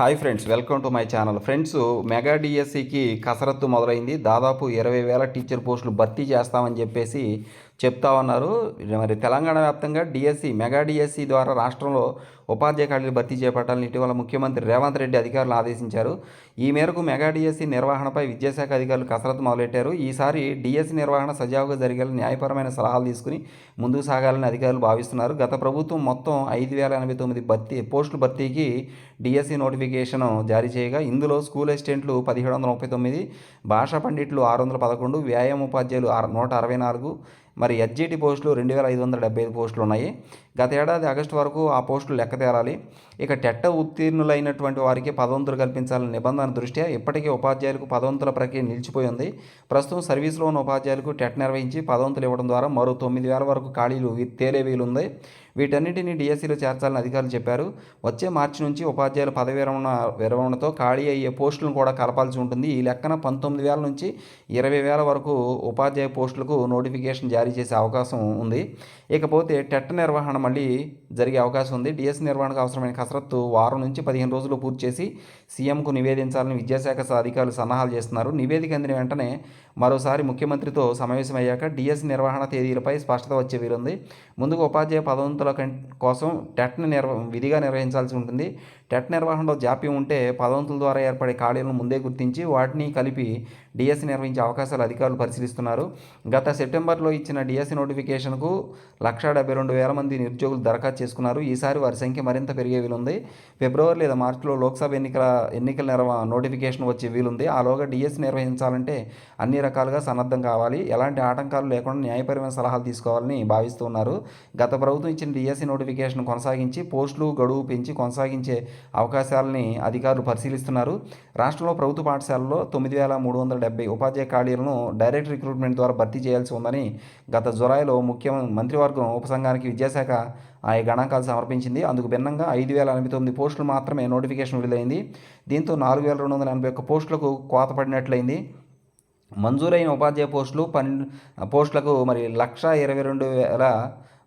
Hi friends welcome to my channel. Friends mega డిఎస్సికి కసరత్తు మొదలైంది. దాదాపు ఇరవై వేల టీచర్ పోస్టులు భర్తీ చేస్తామని చెప్పేసి చెప్తా ఉన్నారు. మరి తెలంగాణ వ్యాప్తంగా డిఎస్సి మెగా డిఎస్సి ద్వారా రాష్ట్రంలో ఉపాధ్యాయ ఖాళీలు భర్తీ చేపట్టాలని ఇటీవల ముఖ్యమంత్రి రేవంత్ రెడ్డి అధికారులు ఆదేశించారు. ఈ మేరకు మెగా డిఎస్సి నిర్వహణపై విద్యాశాఖ అధికారులు కసరత్తు మొదలెట్టారు. ఈసారి డిఎస్సి నిర్వహణ సజావుగా జరిగేలా న్యాయపరమైన సలహాలు తీసుకుని ముందుకు సాగాలని అధికారులు భావిస్తున్నారు. గత ప్రభుత్వం మొత్తం ఐదు వేల ఎనభై తొమ్మిది భర్తీ పోస్టుల భర్తీకి డిఎస్సి నోటిఫికేషన్ జారీ చేయగా ఇందులో స్కూల్ అసిస్టెంట్లు పదిహేడు వందల ముప్పై తొమ్మిది భాషా పండిట్లు ఆరు వందల పదకొండు వ్యాయామ ఉపాధ్యాయులు నూట అరవై నాలుగు మరి ఎస్జిటి పోస్టులు రెండు వేల ఐదు వందల డెబ్బై ఐదు పోస్టులు ఉన్నాయి. గత ఏడాది ఆగస్టు వరకు ఆ పోస్టులు లెక్క తేరాలి. ఇక టెట్ట ఉత్తీర్ణులైనటువంటి వారికి పదవంతులు కల్పించాలని నిబంధన దృష్ట్యా ఇప్పటికే ఉపాధ్యాయులకు పదవంతుల ప్రక్రియ నిలిచిపోయి ఉంది. ప్రస్తుతం సర్వీస్లో ఉన్న ఉపాధ్యాయులకు టెట్ నిర్వహించి పదవంతులు ఇవ్వడం ద్వారా మరో తొమ్మిది వేల వరకు ఖాళీలు తేలే వీలుంది. వీటన్నిటిని డిఎస్సీలో చేర్చాలని అధికారులు చెప్పారు. వచ్చే మార్చి నుంచి ఉపాధ్యాయుల పదవి విరమణ విరమణతో ఖాళీ అయ్యే పోస్టులను కూడా కలపాల్సి ఉంటుంది. ఈ లెక్కన పంతొమ్మిది వేల నుంచి ఇరవై వేల వరకు ఉపాధ్యాయ పోస్టులకు నోటిఫికేషన్ జారీ చేసే అవకాశం ఉంది. ఇకపోతే టెట్ నిర్వహణ మళ్ళీ జరిగే అవకాశం ఉంది. డిఎస్ నిర్వహణకు అవసరమైన కసరత్తు వారం నుంచి పదిహేను రోజులు పూర్తి చేసి సీఎంకు నివేదించాలని విద్యాశాఖ అధికారులు సన్నాహాలు చేస్తున్నారు. నివేదిక అందిన వెంటనే మరోసారి ముఖ్యమంత్రితో సమావేశమయ్యాక డిఎస్ నిర్వహణ తేదీలపై స్పష్టత వచ్చే వీరుంది ముందుకు ఉపాధ్యాయ పదవంతుల కోసం టెట్ని నిర్వ విధిగా నిర్వహించాల్సి ఉంటుంది. టెట్ నిర్వహణలో జాప్యం ఉంటే పదవంతుల ద్వారా ఏర్పడే ఖాళీలను ముందే గుర్తించి వాటిని కలిపి డిఎస్సి నిర్వహించే అవకాశాలు అధికారులు పరిశీలిస్తున్నారు. గత సెప్టెంబర్లో ఇచ్చిన డిఎస్సి నోటిఫికేషన్కు లక్ష డెబ్బై రెండు వేల మంది నిరుద్యోగులు దరఖాస్తు చేసుకున్నారు. ఈసారి వారి సంఖ్య మరింత పెరిగే వీలుంది. ఫిబ్రవరి లేదా మార్చిలో లోక్సభ ఎన్నికల ఎన్నికల నిర్వ నోటిఫికేషన్ వచ్చే వీలుంది. ఆలోగా డిఎస్ నిర్వహించాలంటే అన్ని రకాలుగా సన్నద్ధం కావాలి. ఎలాంటి ఆటంకాలు లేకుండా న్యాయపరమైన సలహాలు తీసుకోవాలని భావిస్తున్నారు గత ప్రభుత్వం ఇచ్చిన డిఎస్సి నోటిఫికేషన్ కొనసాగించి పోస్టులు గడువు పెంచి కొనసాగించే అవకాశాలని అధికారులు పరిశీలిస్తున్నారు. రాష్ట్రంలో ప్రభుత్వ పాఠశాలలో తొమ్మిది వేల మూడు వందల డెబ్బై ఉపాధ్యాయ ఖాళీలను డైరెక్ట్ రిక్రూట్మెంట్ ద్వారా భర్తీ చేయాల్సి ఉందని గత జులైలో ముఖ్య మంత్రివర్గం ఉపసంఘానికి విద్యాశాఖ ఆ గణాంకాలు సమర్పించింది. అందుకు భిన్నంగా ఐదు వేల ఎనభై తొమ్మిది పోస్టులు మాత్రమే నోటిఫికేషన్ విడుదలైంది. దీంతో నాలుగు వేల రెండు వందల ఎనభై ఒక్క పోస్టులకు కోత పడినట్లయింది. మంజూరైన ఉపాధ్యాయ పోస్టులు పన్నెండు పోస్టులకు మరి లక్ష ఇరవై రెండు వేల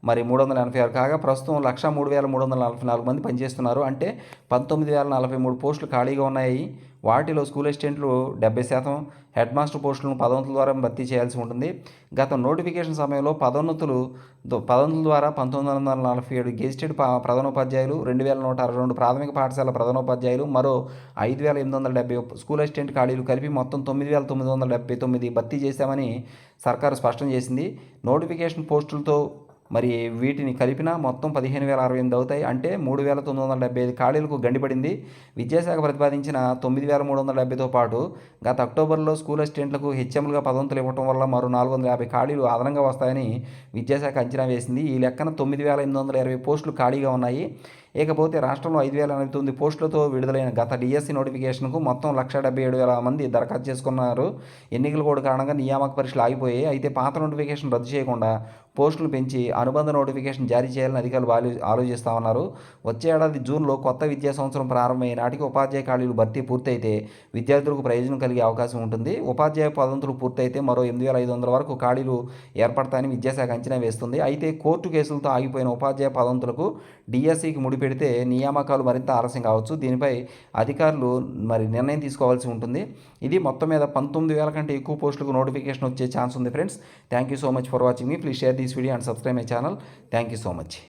మరి మూడు వందల ఎనభై ఆరు కాగా ప్రస్తుతం లక్ష మూడు వేల మూడు వందల నలభై నాలుగు మంది పనిచేస్తున్నారు. అంటే పంతొమ్మిది వేల నలభై మూడు పోస్టులు ఖాళీగా ఉన్నాయి. వాటిలో స్కూల్ అసిస్టెంట్లు డెబ్బై శాతం హెడ్ మాస్టర్ పోస్టులను పదోన్నతుల ద్వారా భర్తీ చేయాల్సి ఉంటుంది. గత నోటిఫికేషన్ సమయంలో పదోన్నతులు పదోన్నతుల ద్వారా పంతొమ్మిది వందల నలభై ఏడు గెజిటెడ్ ప్రధానోపాధ్యాయులు రెండు వేల నూట అరవై రెండు ప్రాథమిక పాఠశాల ప్రధానోపాధ్యాయులు మరో ఐదు వేల ఎనిమిది వందల డెబ్బై స్కూల్ అసిస్టెంట్ ఖాళీలు కలిపి మొత్తం తొమ్మిది వేల తొమ్మిది వందల డెబ్బై తొమ్మిది భర్తీ చేశామని సర్కారు స్పష్టం చేసింది. నోటిఫికేషన్ పోస్టులతో మరి వీటిని కలిపిన మొత్తం పదిహేను వేల అరవై ఎనిమిది అవుతాయి. అంటే మూడు వేల తొమ్మిది వందల డెబ్బై ఐదు ఖాళీలకు గండిపడింది. విద్యాశాఖ ప్రతిపాదించిన తొమ్మిది వేల మూడు వందల డెబ్బైతో పాటు గత అక్టోబర్లో స్కూల్ అసిస్టెంట్లకు హెచ్ఎంలుగా పదవంతులు ఇవ్వడం వల్ల మరో నాలుగు వందల యాభై ఖాళీలు అదనంగా వస్తాయని విద్యాశాఖ అంచనా వేసింది. ఈ లెక్కన తొమ్మిది వేల ఎనిమిది వందల ఇరవై పోస్టులు ఖాళీగా ఉన్నాయి. ఇకపోతే రాష్ట్రంలో ఐదు వేల ఎనభై తొమ్మిది పోస్టులతో విడుదలైన గత డిఎస్సి నోటిఫికేషన్కు మొత్తం లక్ష డెబ్బై ఏడు వేల మంది దరఖాస్తు చేసుకున్నారు. ఎన్నికల కోడ్ కారణంగా నియామక పరీక్షలు ఆగిపోయాయి. అయితే పాత నోటిఫికేషన్ రద్దు చేయకుండా పోస్టులు పెంచి అనుబంధ నోటిఫికేషన్ జారీ చేయాలని అధికారులు ఆలోచిస్తా ఉన్నారు. వచ్చే ఏడాది జూన్లో కొత్త విద్యా సంవత్సరం ప్రారంభమయ్యే నాటికి ఉపాధ్యాయ ఖాళీలు భర్తీ పూర్తయితే విద్యార్థులకు ప్రయోజనం కలిగే అవకాశం ఉంటుంది. ఉపాధ్యాయ పదంతులు పూర్తయితే మరో ఎనిమిది వేల ఐదు వందల వరకు ఖాళీలు ఏర్పడతాయని విద్యాశాఖ అంచనా వేస్తుంది. అయితే కోర్టు కేసులతో ఆగిపోయిన ఉపాధ్యాయ పదంతులకు డిఎస్సికి పెడితే నియామకాలు మరింత ఆలస్యం కావచ్చు. దీనిపై అధికారులు మరి నిర్ణయం తీసుకోవాల్సి ఉంటుంది. ఇది మొత్తం మీద పంతొమ్మిది వేల కంటే ఎక్కువ పోస్టులకు నోటిఫికేషన్ వచ్చే ఛాన్స్ ఉంది friends. Thank you so much for watching me please share this video and subscribe my channel thank you so much